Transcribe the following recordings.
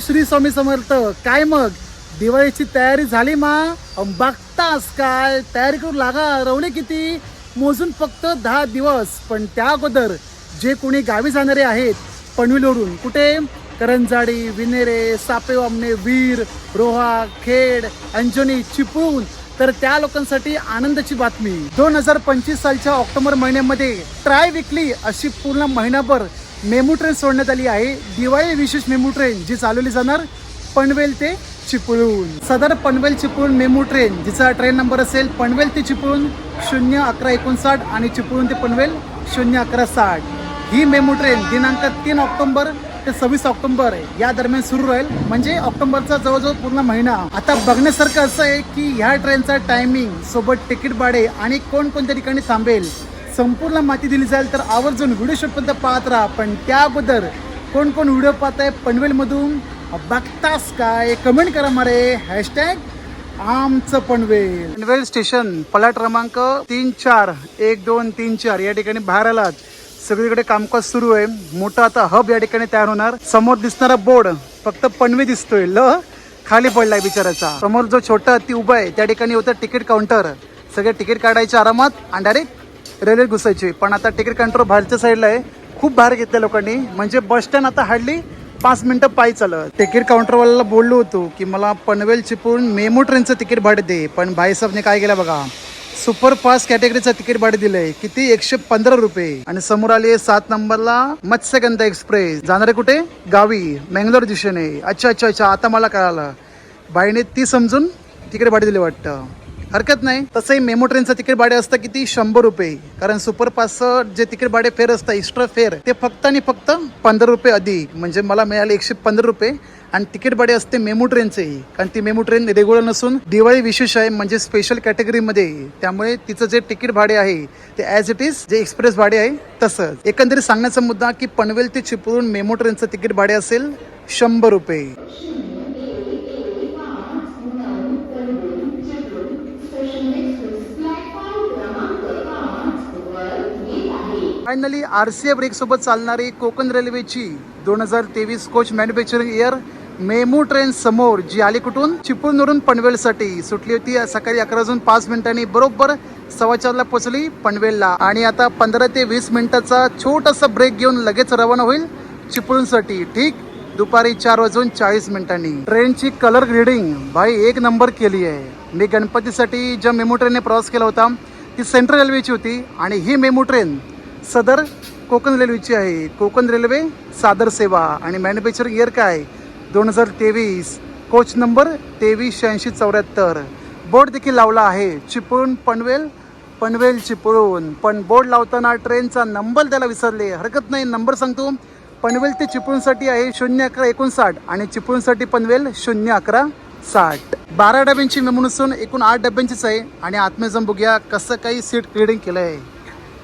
श्री स्वामी समर्थ काय मग? दिवाळीची तयारी झाली मा? बघतास काय? तयारी करू लागा रवले किती? मोजून फक्त दहा दिवस पण त्या अगोदर जे कोणी गावी जाणारे आहेत पनवेलवरून कुठे? करंजाडी विनेरे सापेवामने वीर रोहा खेड अंजनी चिपळूण तर त्या लोकांसाठी आनंदाची बातमी. दोन हजार पंचवीस सालच्या ऑक्टोबर महिन्यामध्ये ट्राय विकली अशी पूर्ण महिनाभर मेमू ट्रेन सोडण्यात आली आहे. दिवाळी विशेष मेमू ट्रेन जी चालवली जाणार पनवेल ते चिपळूण. सदर पनवेल चिपळूण मेमू ट्रेन जिचा ट्रेन नंबर असेल पनवेल ते चिपळूण शून्य अकरा एकोणसाठ आणि चिपळूण ते पनवेल शून्य अकरा साठ. ही मेमू ट्रेन दिनांक तीन ऑक्टोबर ते सव्वीस ऑक्टोंबर या दरम्यान सुरू राहील. म्हणजे ऑक्टोंबरचा जवळजवळ पूर्ण महिना. आता बघण्यासारखं असं आहे की ह्या ट्रेनचा टायमिंग सोबत तिकीट भाडे आणि कोणकोणत्या ठिकाणी थांबेल संपूर्ण माहिती दिली जाईल तर आवर्जून व्हिडिओ शॉटपर्यंत पाहत राहा. पण त्याबद्दल कोण कोण व्हिडिओ पाहत आहे पनवेलमधून बघतास काय कमेंट करा मारे. हॅशटॅग आमचं पनवेल. पनवेल स्टेशन पलाट क्रमांक तीन चार एक दोन तीन चार. या ठिकाणी बाहेर आलात. सगळीकडे कामकाज सुरू आहे. मोठा आता हब या ठिकाणी तयार होणार. समोर दिसणारा बोर्ड फक्त पनवे दिसतोय. ल खाली पडलाय बिचाराचा. समोर जो छोटा ती उभा आहे त्या ठिकाणी होतं तिकीट काउंटर सगळे तिकीट काढायचे आरामात. आणि डायरेक्ट रेल्वे घुसायची. पण आता तिकीट काउंटर बाहेरच्या साईडला आहे. खूप बाहेर घेतल्या लोकांनी. म्हणजे बस स्टँड आता हार्डली पाच मिनिटं पायी चालत तिकीट काउंटरवाल्याला बोललो होतो की मला पनवेल चिपून मेमो ट्रेनचं तिकीट भाडे दे. पण भाईसाहेबने काय केलं बघा. सुपर फास्ट कॅटेगरीचं तिकीट भाडे दिलंय. किती? एकशे पंधरा रुपये. आणि समोर आली आहे सात नंबरला मत्स्यगंधा एक्सप्रेस जाणारे कुठे? गावी. मँगलोर दिशेने. अच्छा अच्छा अच्छा. आता मला कळालं. बाईने ती समजून तिकीट भाडे दिले वाटतं. हरकत नाही. तसंही मेमो ट्रेनचं तिकीट भाडे असतं किती? शंभर रुपये. कारण सुपरफास्टचं जे तिकीट भाडे फेर असतं एक्स्ट्रा फेअर ते फक्त आणि फक्त पंधरा रुपये अधिक. म्हणजे मला मिळाले एकशे पंधरा रुपये. आणि तिकीट भाडे असते मेमो ट्रेनचेही. कारण ती मेमो ट्रेन रेग्युलर नसून दिवाळी विशेष आहे म्हणजे स्पेशल कॅटेगरीमध्ये त्यामुळे तिचं जे तिकीट भाडे आहे ते ॲज इट इज जे एक्सप्रेस भाडे आहे तसंच. एकंदरीत सांगण्याचा मुद्दा की पनवेल ते चिपळूण मेमो ट्रेनचं तिकीट भाडे असेल शंभर रुपये. फायनली आर सी एफ ब्रेकसोबत चालणारी कोकण रेल्वेची दोन हजार तेवीस coach manufacturing year MEMU train समोर जी आली कुठून? चिपळूणवरून पनवेलसाठी. सुटली होती सकाळी अकरा वाजून पाच मिनिटांनी. बरोबर सव्वा चारला पोहोचली पनवेलला. आणि आता पंधरा ते वीस मिनिटाचा छोटासा ब्रेक घेऊन लगेच रवाना होईल चिपळूणसाठी. ठीक दुपारी चार वाजून चाळीस मिनिटांनी. ट्रेनची कलर ग्रेडिंग भाई एक नंबर केली आहे. मी गणपतीसाठी ज्या मेमू ट्रेनने प्रवास केला होता ती सेंट्रल रेल्वेची होती आणि ही मेमू ट्रेन सदर कोकण रेल्वेची आहे. कोकण रेल्वे सादर सेवा आणि मॅन्युफॅक्चरिंग इयर काय? दोन हजार तेवीस. कोच नंबर तेवीस शहाऐंशी चौऱ्याहत्तर. बोर्ड देखील लावला आहे. चिपळूण पनवेल पनवेल चिपळूण. पण बोर्ड लावताना ट्रेनचा नंबर त्याला विसरले. हरकत नाही. नंबर सांगतो. पनवेल ते चिपळूणसाठी आहे शून्य अकरा एकोणसाठ आणि चिपळूणसाठी पनवेल शून्य अकरा साठ. बारा डब्यांची मेमो एकूण आठ डब्यांचीच आहे. आणि आत्म्या बघूया कसं काही सीट क्लिअरिंग केलं आहे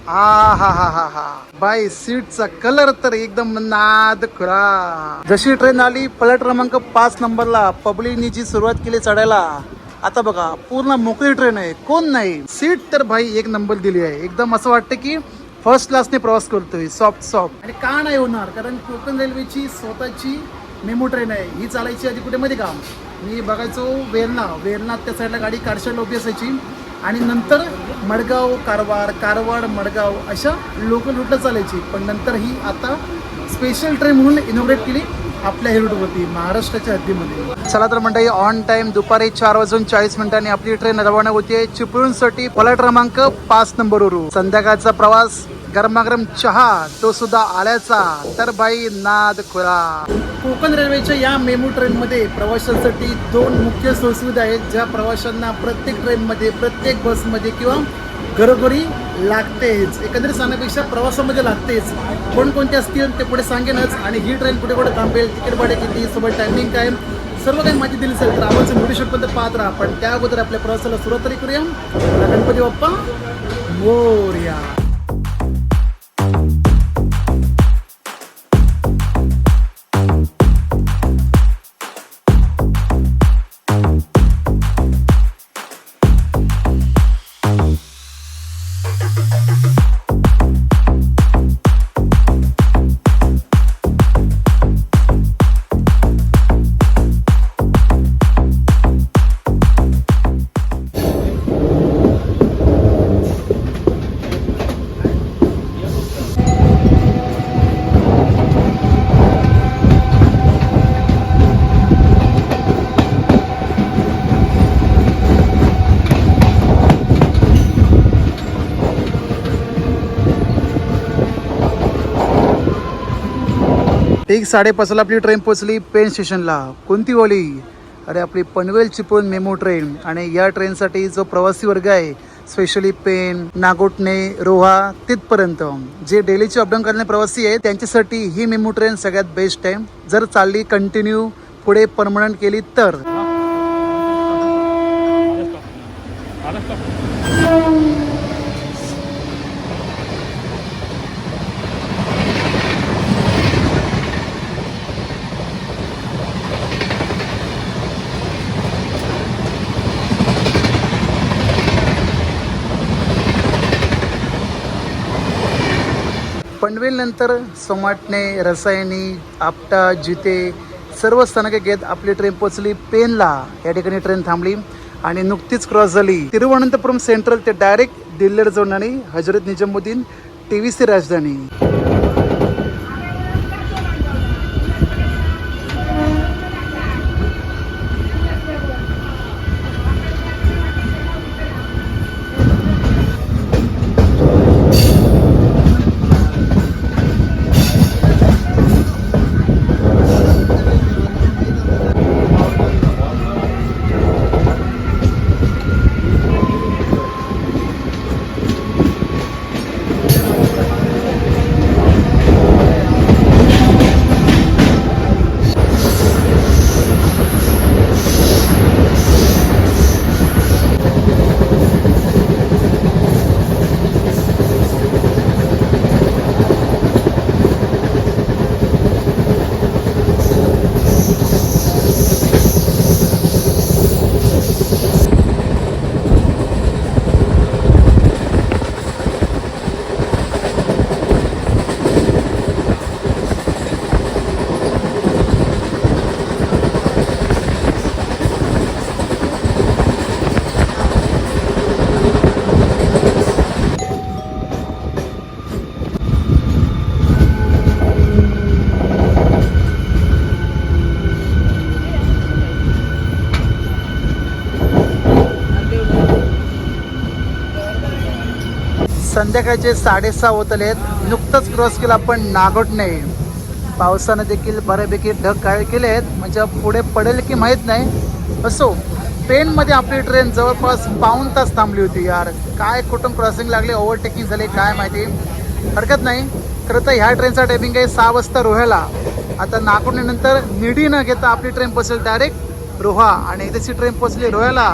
हा हा हा हा हा. बाय सीटचा कलर तर एकदम नाद खुळा. जशी ट्रेन आली पलट क्रमांक पाच नंबरला पब्लिकनी जी सुरुवात केली चढायला आता बघा पूर्ण मोकळी ट्रेन आहे. कोण नाही? सीट तर भाई एक नंबर दिली आहे. एकदम असं वाटतं की फर्स्ट क्लासने प्रवास करतोय. सॉफ्ट सॉफ्ट आणि का नाही होणार? कारण कोकण रेल्वेची स्वतःची मेमो ट्रेन आहे. ही चालायची आधी कुठे? मध्ये का मी बघायचो वेरना. वेरनाथ त्या साईडला गाडी कारशा लोबी असायची. आणि नंतर मडगाव कारवार कारवाड मडगाव अशा लोकल रूटला चालायची. पण नंतर ही आता स्पेशल ट्रेन म्हणून इनोग्रेट केली आपल्या हे रूटवरती महाराष्ट्राच्या हद्दीमध्ये. चला तर म्हणता ऑन टाईम दुपारी चार वाजून चाळीस मिनिटांनी आपली ट्रेन रवाना होतीये. चिपळूणसाठी पलाट क्रमांक पाच नंबरवरून संध्याकाळचा प्रवास गरमागरम चहा तो सुद्धा आल्याचा. तर बाई नाद खुरा. कोकण रेल्वेच्या या मेमू ट्रेनमध्ये प्रवाशांसाठी दोन मुख्य सुविधा आहेत ज्या प्रवाशांना प्रत्येक ट्रेनमध्ये प्रत्येक बसमध्ये किंवा घरोघरी लागतेच. एकंदरीत सांगण्यापेक्षा प्रवासामध्ये लागतेच. कोणकोणते असतील ते पुढे सांगेनच. आणि ही ट्रेन कुठे कुठे थांबेल तिकीट भाडे किती सोबत टायमिंग काय सर्व काही माहिती दिली असेल तर आपण व्हिडिओ शूटपर्यंत पाहत राहा. पण त्या अगोदर आपल्या प्रवासाला सुरुवात तरी करूया. गणपती बाप्पा मोर्या. एक साडेपाचला आपली ट्रेन पोचली पेन स्टेशनला कोणती ओली अरे आपली पनवेल चिपळूण मेमो ट्रेन आणि या ट्रेनसाठी जो प्रवासी वर्ग आहे स्पेशली पेन नागोटणे रोहा तिथपर्यंत जे डेलीचे अपडाऊन करणारे प्रवासी आहेत त्यांच्यासाठी ही मेमो ट्रेन सगळ्यात बेस्ट आहे जर चालली कंटिन्यू पुढे परमनंट केली तर पनवेलनंतर सोमाटणे रसायनी आपटा जिते सर्व स्थानके घेत आपली ट्रेन पोचली पेनला. या ठिकाणी ट्रेन थांबली आणि नुकतीच क्रॉस झाली. तिरुवनंतपुरम सेंट्रल ते डायरेक्ट दिल्लीला जोडणारी Hazrat Nizamuddin T V C Rajdhani. संध्याकाळचे साडेसहा होत आले आहेत. नुकतंच क्रॉस केला आपण नागोटणे पावसानं देखील बऱ्यापैकी ढग काय केले आहेत. म्हणजे पुढे पडेल की माहीत नाही. असो पेनमध्ये आपली ट्रेन जवळपास पाऊन तास थांबली होती यार. काय कुठून क्रॉसिंग लागले ओव्हरटेकिंग झाले काय माहिती? हरकत नाही. खरं तर ह्या ट्रेनचा टायमिंग आहे सहा वाजता रोह्याला. आता नागोटणेनंतर निडी न घेता आपली ट्रेन पोचेल डायरेक्ट रोहा. आणि एकदाची ट्रेन पोचली रोह्याला.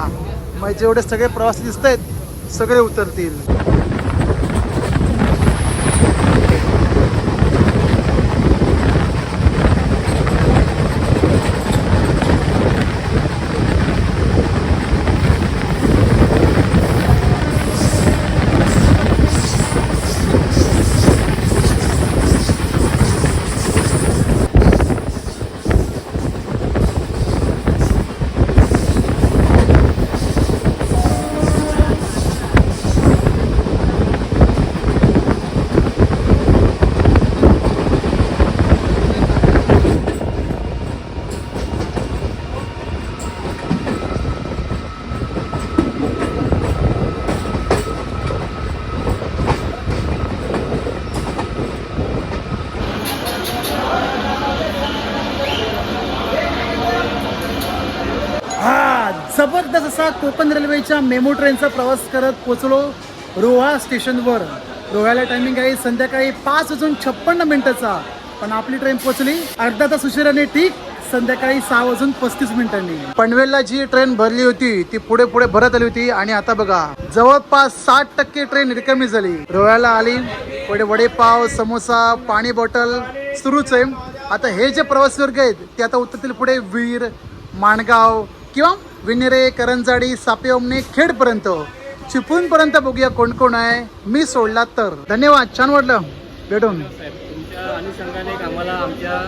मग जेवढे सगळे प्रवासी दिसत आहेत सगळे उतरतील. जबरदस्त असा कोकण रेल्वेच्या मेमो ट्रेनचा प्रवास करत पोचलो रोहा स्टेशनवर. रोह्याला टायमिंग आहे संध्याकाळी पाच वाजून छप्पन्न मिनिटाचा. पण आपली ट्रेन पोचली अर्धा तास उशिराने ठीक संध्याकाळी सहा वाजून पस्तीस मिनिटांनी. पनवेलला जी ट्रेन भरली होती ती पुढे पुढे भरत आली होती. आणि आता बघा जवळपास साठ टक्के ट्रेन रिकामी झाली. रोह्याला आली. पुढे वडेपाव समोसा पाणी बॉटल सुरूच आहे. आता हे जे प्रवासी वर्ग आहेत ते आता उतरतील पुढे वीर माणगाव किंवा विनेरे करंजाडी सापेओमने खेडपर्यंत. चिपळूणपर्यंत बघूया कोण कोण आहे. मी सोडला तर. धन्यवाद छान वाटलं. भेटून. साहेब तुमच्या अनुषंगाने आम्हाला आमच्या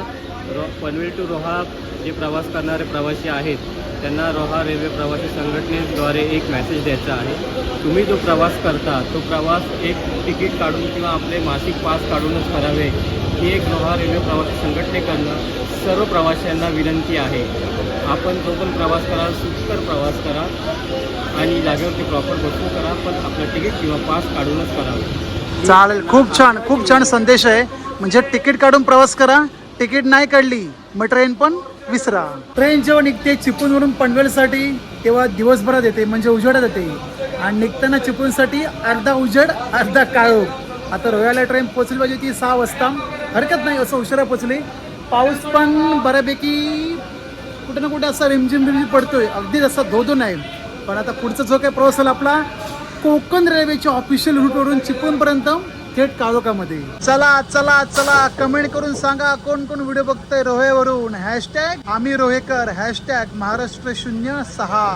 रो पनवेल टू रोहा जे प्रवास करणारे प्रवासी आहेत त्यांना रोहा रेल्वे प्रवासी संघटनेद्वारे एक मेसेज द्यायचा आहे. तुम्ही जो प्रवास करता तो प्रवास एक तिकीट काढून किंवा आपले मासिक पास काढूनच करावे. ही एक रोहा रेल्वे प्रवासी संघटनेकडनं सर्व प्रवाशांना विनंती आहे. आपण जो पण प्रवास करा सुखकर प्रवास करा आणि जागेवरती प्रॉपर बसून करा पण आपलं तिकीट किंवा पास काढूनच करावं चालेल. खूप छान खूप छान संदेश आहे. म्हणजे तिकीट काढून प्रवास करा तिकीट नाही काढली मग ट्रेन पण विसरा. ट्रेन जेव्हा निघते चिपळूणवरून पनवेलसाठी तेव्हा दिवसभरात येते म्हणजे उजेडात येते. आणि निघताना चिपळूणसाठी अर्धा उजेड अर्धा काळोख. आता रोयाला ट्रेन पोचली पाहिजे ती सहा वाजता. हरकत नाही असं उशिरा पोचली पाऊस पण बऱ्यापैकी कुठे ना कुठे असा रिमझिम रिमझिम पडतोय. अगदी असा धोधो नाही. पण आता पुढचा जो काही प्रवास आपला कोकण रेल्वेच्या ऑफिशियल रूटवरून चिपळूणपर्यंत थेट काळोखामध्ये. चला चला चला कमेंट करून सांगा कोण कोण व्हिडिओ बघतोय रोहेवरून. हॅशटॅग आम्ही रोहेकर. हॅशटॅग महाराष्ट्र शून्य सहा.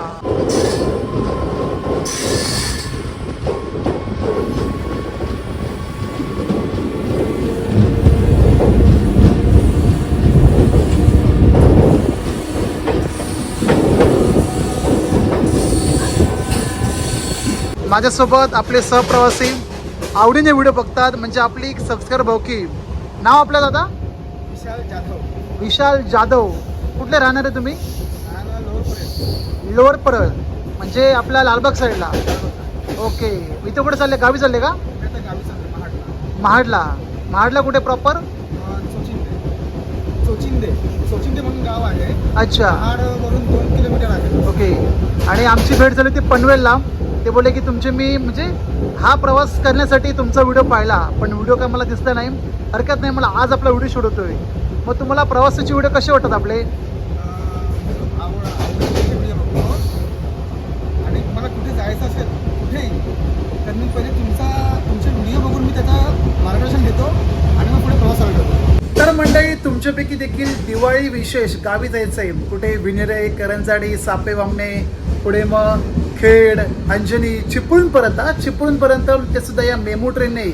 माझ्यासोबत आपले सहप्रवासी आवडीने व्हिडिओ बघतात म्हणजे आपली एक सबस्क्राईबर भाऊकी नाव आपलं दादा? विशाल जाधव. विशाल जाधव. कुठले राहणार आहे तुम्ही? लोअर परळ. म्हणजे आपल्या लालबाग साईडला ओके. इथं कुठे चालले? गावी चालले का? महाडला. महाडला. महाडला कुठे प्रॉपर चोचिंदे. चोचिंदे. म्हणून गाव आहे. अच्छा. महाडवरून दोन किलोमीटर आहे. ओके. आणि आमची भेट झाली ती पनवेलला. ते बोलले की तुमचे मी म्हणजे हा प्रवास करण्यासाठी तुमचा व्हिडिओ पाहिला पण व्हिडिओ काय मला दिसला नाही. हरकत नाही मला आज आपला व्हिडिओ शूट होतोय. मग तुम्हाला प्रवासाचे व्हिडिओ कसे वाटतात आपले? आणि मला कुठे जायचं असेल कुठेही तर मी पहिले तुमचा तुमचे व्हिडिओ बघून मी त्याचा मार्गदर्शन घेतो आणि मग पुढे करतो. तर मंडळी तुमच्यापैकी देखील दिवाळी विशेष गावी जायचं आहे. कुठे विनिरे करंजाडी सापे वामणे पुढे मग खेड अंजनी चिपळूणपर्यंत हा चिपळूणपर्यंत ते सुद्धा या मेमो ट्रेनने.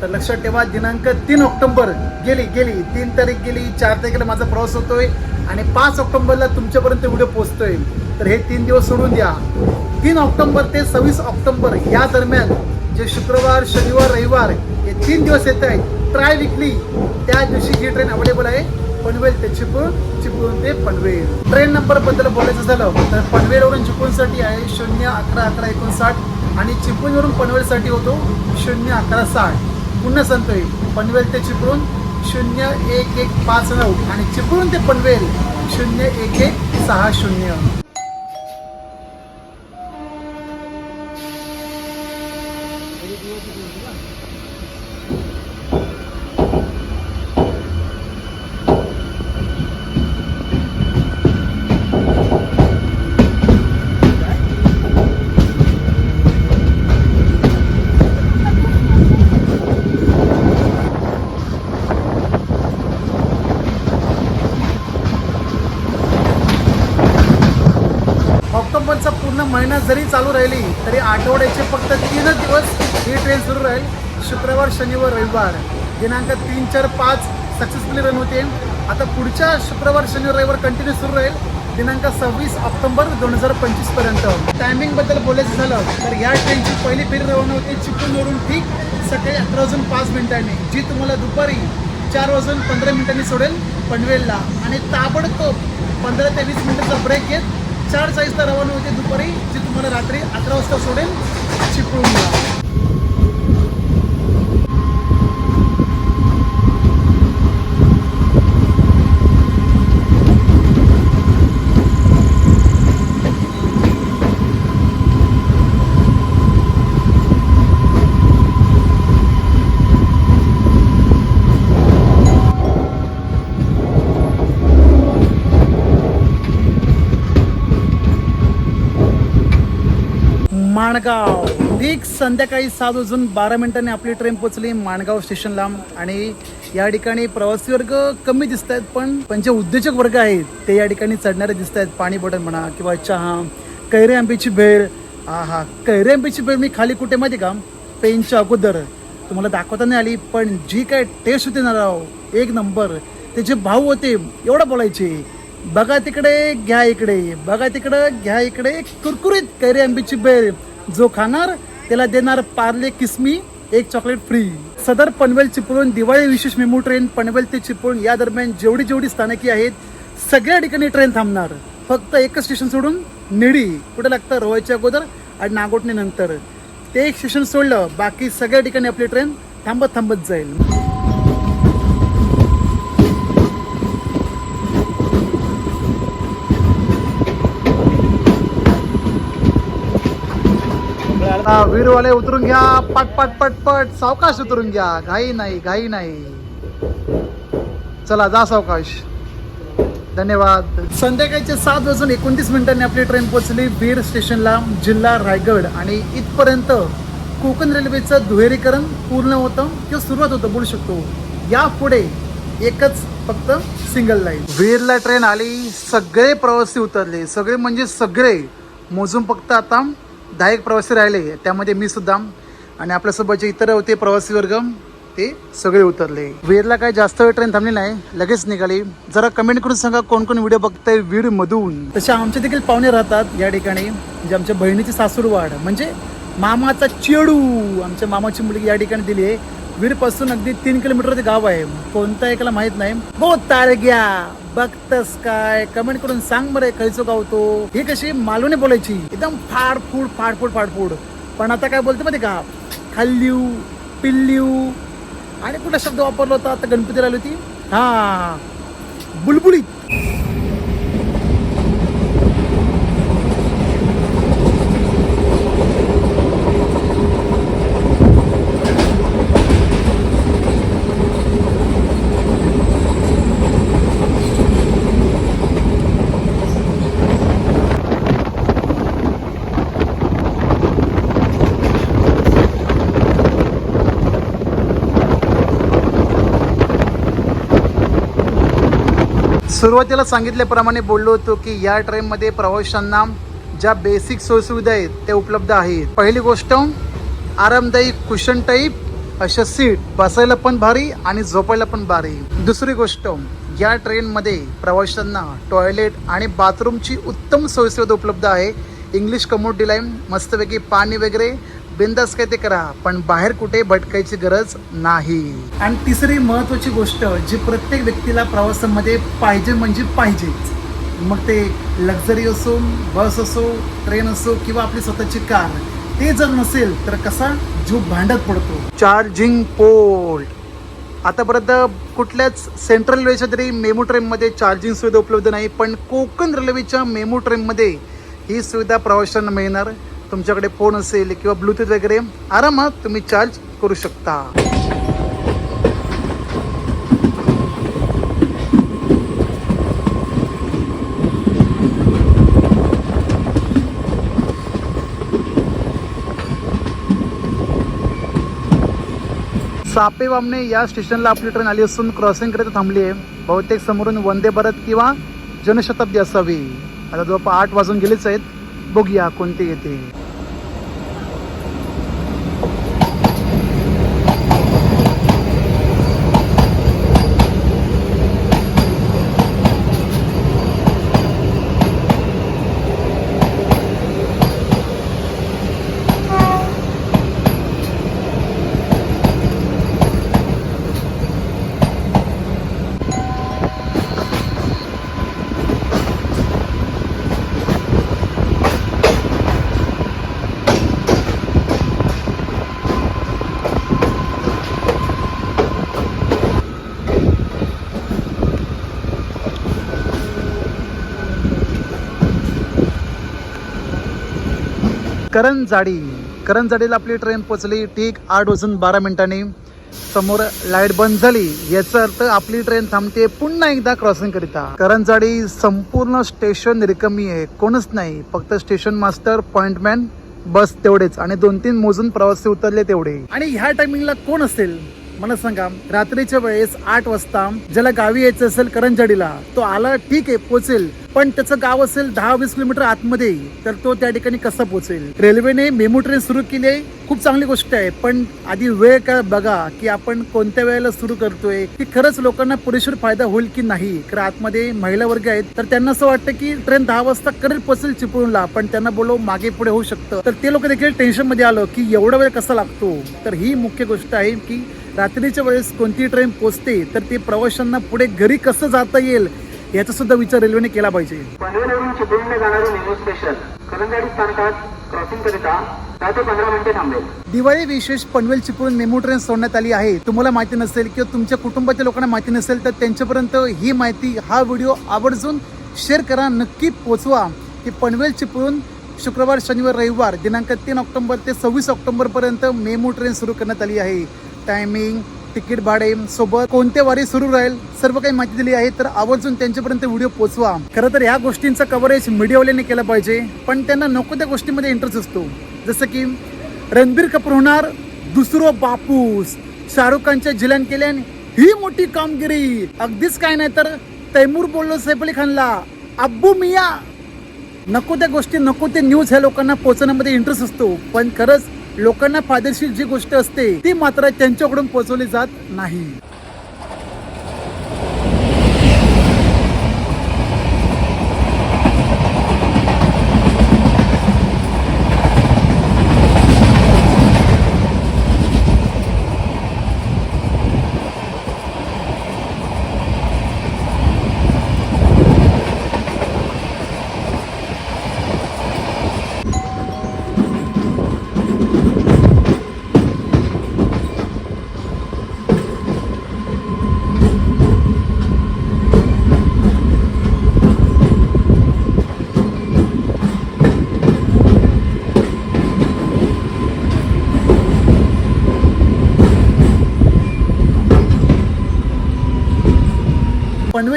तर लक्षात ठेवा दिनांक तीन ऑक्टोंबर गेली गेली. तीन तारीख गेली चार तारखेला माझा प्रवास होतोय आणि पाच ऑक्टोंबरला तुमच्यापर्यंत व्हिडिओ पोहोचतोय. तर हे तीन दिवस सोडून द्या. तीन ऑक्टोंबर ते सव्वीस ऑक्टोंबर या दरम्यान जे शुक्रवार शनिवार रविवार हे तीन दिवस येत आहेत. Triweekly. त्या दिवशी ही ट्रेन अवेलेबल आहे. पनवेल ते चिपळूण चिपळूण ते पनवेल. ट्रेन नंबरबद्दल बोलायचं झालं तर पनवेलवरून चिपळूणसाठी आहे शून्य अकरा अकरा एकोणसाठ आणि चिपळूणवरून पनवेलसाठी होतो शून्य अकरा साठ. पुन्हा सांगतोय पनवेल ते चिपळूण शून्य एक एक पाच नऊ आणि चिपळूण ते पनवेल शून्य एक एक सहा शून्य ऑक्टोबरचा पूर्ण महिना जरी चालू राहिली तरी आठवड्याचे फक्त तीनच दिवस ही ट्रेन सुरू राहील. शुक्रवार शनिवार रविवार. दिनांक तीन चार पाच सक्सेसफुली रन होते. आता पुढच्या शुक्रवार शनिवार रविवार कंटिन्यू सुरू राहील. दिनांक सव्वीस ऑक्टोबर दोन हजार पंचवीसपर्यंत टायमिंगबद्दल बोलायचं झालं तर या ट्रेनची पहिली फेरी रवाना होती चिपळूणवरून ठीक सकाळी अकरा वाजून पाच मिनिटांनी. जी तुम्हाला दुपारी चार वाजून पंधरा मिनिटांनी सोडेल पनवेलला. आणि ताबडतोब पंधरा ते वीस मिनिटाचा ब्रेक घेत चार चाळीसला रवाना होते दुपारी जी तुम्हाला रात्री अकरा वाजता सोडेल चिपळूणला माणगाव ठीक संध्याकाळी सात वाजून बारा मिनिटांनी आपली ट्रेन पोचली माणगाव स्टेशनला आणि या ठिकाणी प्रवासी वर्ग कमी दिसत आहेत पण पण जे उद्योजक वर्ग आहेत ते या ठिकाणी चढणारे दिसत आहेत पाणी बॉटल म्हणा किंवा चहा कैरे आंब्याची भेळ. हा हा कैरे आंब्याची भेळ मी खाली कुठे माहिती का? पेनच्या अगोदर. तुम्हाला दाखवता नाही आली पण जी काय टेस्ट होती ना राव एक नंबर. त्याचे भाऊ होते एवढं बोलायचे. बघा तिकडे घ्या इकडे. बघा तिकडे घ्या इकडे. कुरकुरीत कैरे आंब्याची भेळ. जो खाणार त्याला देणार पार्ले किसमी एक चॉकलेट फ्री सदर पनवेल चिपळूण दिवाळी विशेष मेमो ट्रेन पनवेल ते चिपळूण. या दरम्यान जेवढी जेवढी स्थानकी आहेत सगळ्या ठिकाणी ट्रेन थांबणार. फक्त एकच स्टेशन सोडून निडी. कुठे लागतं? रोहायच्या अगोदर आणि नागोटणे नंतर. ते एक स्टेशन सोडलं बाकी सगळ्या ठिकाणी आपली ट्रेन थांबत थांबत जाईल. वीरवाले उतरून घ्या. पट पट पट पट. सावकाश उतरून घ्या. घाई नाही घाई नाही. चला जा सावकाश. धन्यवाद. संध्याकाळचे सात वाजून एकोणतीस मिनिटांनी आपली ट्रेन पोहोचली बीड स्टेशनला जिल्हा रायगड. आणि इथपर्यंत कोकण रेल्वेचं दुहेरीकरण पूर्ण होतं किंवा सुरुवात होतं बोलू शकतो. यापुढे एकच फक्त सिंगल लाईन वीरला ट्रेन आली सगळे प्रवासी उतरले. सगळे म्हणजे सगळे. मोजून फक्त आता दहा एक प्रवासी राहिले त्यामध्ये मी सुद्धा आणि आपल्यासोबतचे इतर होते प्रवासी वर्ग ते सगळे उतरले. वीरला काय जास्त वेळ ट्रेन थांबली नाही लगेच निघाली. जरा कमेंट करून सांगा कोण कोण व्हिडिओ बघताय वीर मधून तसे आमचे देखील पाहुणे राहतात या ठिकाणी म्हणजे आमच्या बहिणीची सासूरवाड म्हणजे मामाचा चेडू आमच्या मामाची मुलगी या ठिकाणी दिली आहे. वीरपासून अगदी तीन किलोमीटर ते गाव आहे. कोणता एकाला माहीत नाही. गो तारग्या बघतस काय? कमेंट करून सांग बरं खयचो गाव तो. ही कशी? मालवणी बोलायची. एकदम फाडफूड फाडफूड फाडफूड पण आता काय बोलते माहिती का? खाल्ल्यू पिल्ल्यू आणि कुठला शब्द वापरला होता? आता गणपतीला आली होती. हा. बुलबुलीत. सुरुवातीला सांगितल्याप्रमाणे बोललो होतो की या ट्रेनमध्ये प्रवाशांना ज्या बेसिक सोयीसुविधा आहेत त्या उपलब्ध आहेत. पहिली गोष्ट आरामदायी कुशन टाईप अशा सीट बसायला पण भारी आणि झोपायला पण भारी. दुसरी गोष्ट या ट्रेनमध्ये प्रवाशांना टॉयलेट आणि बाथरूमची उत्तम सोयीसुविधा उपलब्ध आहे. इंग्लिश कमोड लाईन मस्तपैकी पाणी वगैरे बिंदास काय ते करा पण बाहेर कुठे भटकायची गरज नाही. आणि तिसरी महत्वाची गोष्ट जी प्रत्येक व्यक्तीला प्रवासामध्ये पाहिजे म्हणजे पाहिजेच. मग ते लक्झरी असो बस असो ट्रेन असो किंवा आपली स्वतःची कार ते जर नसेल तर कसा जीव भांडत पडतो? चार्जिंग पोर्ट आतापर्यंत कुठल्याच सेंट्रल रेल्वेच्या तरी मेमो ट्रेनमध्ये चार्जिंग सुविधा उपलब्ध नाही पण कोकण रेल्वेच्या मेमो ट्रेनमध्ये ही सुविधा प्रवाशांना मिळणार. तुमच्याकडे फोन असेल किंवा ब्लूटूथ वगैरे आरामात तुम्ही चार्ज करू शकता. सापे वामने या स्टेशनला आपली ट्रेन आली असून क्रॉसिंग करत थांबली आहे बहुतेक समोरून वंदे भारत किंवा जनशताब्दी असावी. आता जवळपास आठ वाजून गेलेच आहेत. बघूया कोणती येते. करंजाडी. करंजाडीला आपली ट्रेन पोचली. ठीक आठ वाजून बारा मिनिटांनी. समोर लाइट बंद झाली. याचा अर्थ आपली ट्रेन थांबते पुन्हा एकदा क्रॉसिंग करिता. करंजाडी संपूर्ण स्टेशन रिकमी आहे. कोणच नाही. फक्त स्टेशन मास्टर पॉइंटमॅन बस तेवढेच. आणि दोन तीन मोजून प्रवासी उतरले तेवढे. आणि ह्या टायमिंगला कोण असेल? मला सांगा रात्रीच्या वेळेस आठ वाजता ज्याला गावी यायचं असेल करंजाडीला तो आला ठीक आहे पोचेल पण त्याचं गाव असेल दहा वीस किलोमीटर आतमध्ये तर तो त्या ठिकाणी कसा पोचेल रेल्वेने मेमो ट्रेन सुरू केली आहे. खूप चांगली गोष्ट आहे पण आधी वेळ काळ बघा की आपण कोणत्या वेळेला सुरू करतोय की खरंच लोकांना पुरेशीर फायदा होईल की नाही. कारण आतमध्ये महिला वर्ग आहेत तर त्यांना असं वाटतं की ट्रेन दहा वाजता करेल पोचेल चिपळूणला पण त्यांना बोलव मागे पुढे होऊ शकतं. तर ते लोक देखील टेन्शनमध्ये आलं की एवढा वेळ कसा लागतो? तर ही मुख्य गोष्ट आहे की रात्रीच्या वेळेस कोणती ट्रेन पोचते तर ते प्रवाशांना पुढे घरी कसं जाता येईल याचा सुद्धा विचार रेल्वेने केला पाहिजे. पनवेलवरून चिपळूणला जाणारे मेमो स्टेशन करंजाडी स्थानकात क्रॉसिंग करिता दहा ते पंधरा मिनिटे थांबेल. दिवाळी विशेष पनवेल चिपळूण मेमो ट्रेन सोडण्यात आली आहे. तुम्हाला माहिती नसेल किंवा तुमच्या कुटुंबातील लोकांना माहिती नसेल तर त्यांच्यापर्यंत ही माहिती हा व्हिडिओ आवर्जून शेअर करा. नक्की पोचवा की पनवेल चिपळूण शुक्रवार शनिवार रविवार दिनांक तीन ऑक्टोबर ते सव्वीस ऑक्टोबरपर्यंत मेमो ट्रेन सुरू करण्यात आली आहे. टायमिंग तिकीट भाडे सोबत कोणत्या वारी सुरू राहील सर्व काही माहिती दिली आहे. तर आवर्जून त्यांच्यापर्यंत व्हिडिओ पोहोचवा. खरं तर ह्या गोष्टींचं कव्हरेज मीडियावाल्याने केलं पाहिजे पण त्यांना नको त्या गोष्टीमध्ये इंटरेस्ट असतो. जसं की रणबीर कपूर होणार दुसरो बापूस. शाहरुख खानच्या जिलान केल्यान ही मोठी कामगिरी. अगदीच काय नाही तर तैमूर बोललो सैफ अली खानला अब्बू मिया. नको त्या गोष्टी नको ते न्यूज ह्या लोकांना पोहोचवण्यामध्ये इंटरेस्ट असतो. पण खरंच लोकांना फायदेशीर जी गोष्ट असते ती मात्र त्यांच्याकडून पोहोचवली जात नाही.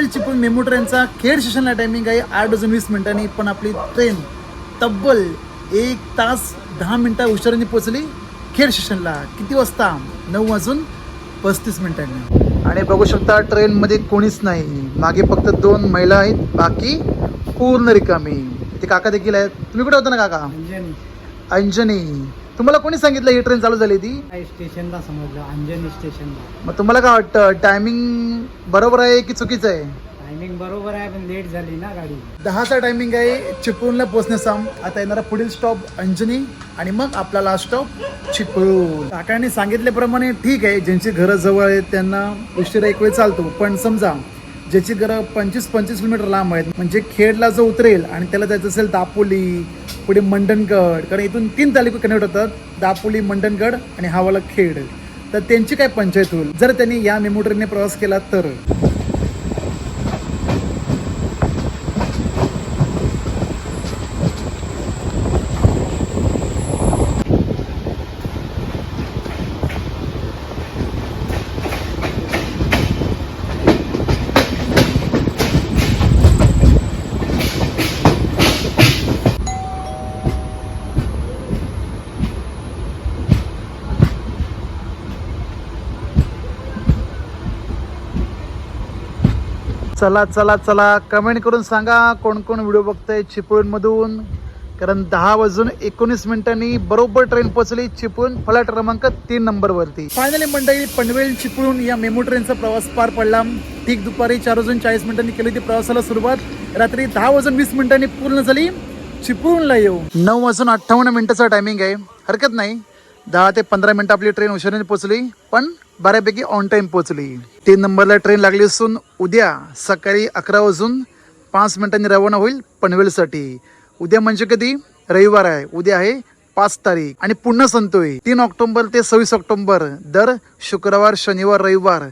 पनवेल चिपळूण मेमो ट्रेनचा खेड स्टेशनला टायमिंग आहे आठ वाजून वीस मिनिटांनी पण आपली ट्रेन तब्बल एक तास दहा मिनिटं उशिराने पोहोचली खेड स्टेशनला. किती वाजता? नऊ वाजून पस्तीस मिनिटांनी. आणि बघू शकता ट्रेनमध्ये कोणीच नाही. मागे फक्त दोन महिला आहेत बाकी पूर्ण रिकामी. ते काका देखील आहेत. तुम्ही कुठे होता ना काका? अंजनी. तुम्हाला कोणी सांगितलं ही ट्रेन चालू झाली ती स्टेशनला समजलं अंजनी स्टेशनला. मग तुम्हाला काय वाटतं टायमिंग बरोबर आहे की चुकीचं आहे? टायमिंग बरोबर आहे पण लेट झाली ना गाडी. दहाचा टायमिंग आहे चिपळूणला पोहोचण्याचा आता येणारा पुढील स्टॉप अंजनी आणि मग आपला लास्ट स्टॉप चिपळूण. काकांनी सांगितल्याप्रमाणे ठीक आहे ज्यांची घरं जवळ आहेत त्यांना उशिरा एक वेळ चालतो. पण समजा ज्याची घरं पंचवीस पंचवीस किलोमीटर लांब आहेत. म्हणजे खेडला जो उतरेल आणि त्याला जायचं असेल दापोली पुढे मंडणगड कारण इथून तीन तालुके कनेक्ट होतात. दापोली मंडणगड आणि हावाला खेड. तर त्यांची काय पंचायत होईल? जर त्यांनी या मेमो ट्रेनने प्रवास केला तर? चला चला चला. कमेंट करून सांगा कोण कोण व्हिडिओ बघताय चिपळूणमधून. कारण दहा वाजून एकोणीस मिनिटांनी बरोबर ट्रेन पोहोचली चिपळूण फलाट क्रमांक तीन नंबरवरती फायनली मंडळी पनवेल चिपळूण या मेमो ट्रेनचा प्रवास पार पडला. ठीक दुपारी चार वाजून चाळीस मिनिटांनी केली होती प्रवासाला सुरुवात. रात्री दहा वाजून वीस मिनिटांनी पूर्ण झाली. चिपळूणला येऊ. नऊ वाजून अठ्ठावन्न मिनिटाचा टायमिंग आहे. हरकत नाही. दहा ते पंधरा मिनिटं आपली ट्रेन उशिराने पोहोचली. पण बऱ्यापैकी ऑन टाईम पोहोचली. तीन नंबरला ट्रेन लागली असून उद्या सकाळी अकरा वाजून पाच मिनिटांनी रवाना होईल पनवेलसाठी. उद्या म्हणजे कधी? रविवार आहे. उद्या आहे पाच तारीख. आणि पुन्हा संतोय तीन ऑक्टोबर ते सव्वीस ऑक्टोबर. दर शुक्रवार शनिवार रविवार.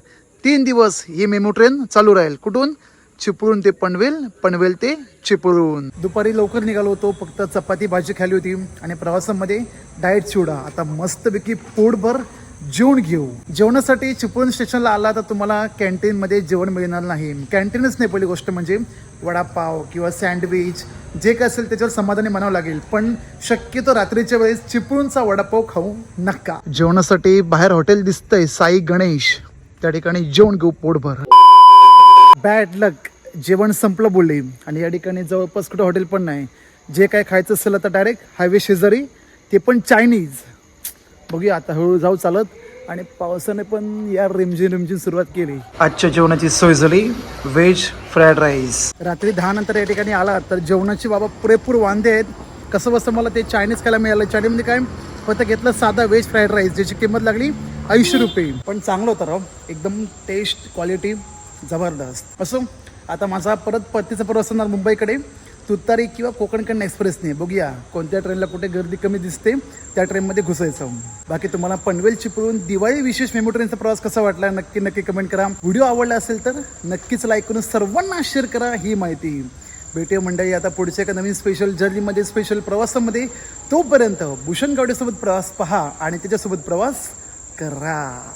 तीन दिवस ही मेमो ट्रेन चालू राहील. कुठून? चिपळूण ते पनवेल पनवेल ते चिपळूण. दुपारी लवकर निघालो होतो. फक्त चपाती भाजी खाली होती. आणि प्रवासामध्ये डाएट चिवडा आता मस्तपैकी पोटभर जेवण घेऊ. जेवणासाठी चिपळूण स्टेशनला आला तर तुम्हाला कॅन्टीनमध्ये जेवण मिळणार नाही. कॅन्टीनच नाही पहिली गोष्ट म्हणजे वडापाव किंवा सँडविच. जे काय असेल त्याच्यावर समाधानी म्हणावं लागेल. पण शक्यतो रात्रीच्या वेळेस चिपळूणचा वडापाव खाऊ नका. जेवणासाठी बाहेर हॉटेल दिसतंय साई गणेश. त्या ठिकाणी जेवण घेऊ पोटभर. बॅड लक जेवण संपलं बोलले. आणि या ठिकाणी जवळपास कुठं हॉटेल पण नाही. जे काय खायचं असेल आता डायरेक्ट हायवे शेजारी. ते पण चायनीज बघूया आता हळूहळू जाऊ चालत. आणि पावसाने पण या रिमझिम रिमझिम सुरुवात केली. आजच्या जेवणाची सोय झाली. Veg fried rice. रात्री दहा नंतर या ठिकाणी आला तर जेवणाची बाबा पुरेपूर वांदे आहेत. कसं बसं मला ते चायनीज खायला मिळालं. चायनीजमध्ये काय फक्त घेतलं साधा व्हेज फ्राईड राईस ज्याची किंमत लागली ऐंशी रुपये. पण चांगलं होतं राव. एकदम टेस्ट क्वालिटी जबरदस्त. असो आता माझा परत परतीचा प्रवास असणार मुंबईकडे. तुतारी किंवा कोकणकडनं एक्सप्रेसने बघूया कोणत्या ट्रेनला कुठे गर्दी कमी दिसते त्या ट्रेनमध्ये घुसायचं. बाकी तुम्हाला पनवेल चिपळून दिवाळी विशेष मेमो ट्रेनचा प्रवास कसा वाटला नक्की नक्की कमेंट करा. व्हिडिओ आवडला असेल तर नक्कीच लाईक करून सर्वांना शेअर करा ही माहिती. भेटे मंडळी आता पुढच्या एका नवीन स्पेशल जर्नीमध्ये स्पेशल प्रवासामध्ये. तोपर्यंत भूषण गावडेसोबत प्रवास पहा आणि त्याच्यासोबत प्रवास करा.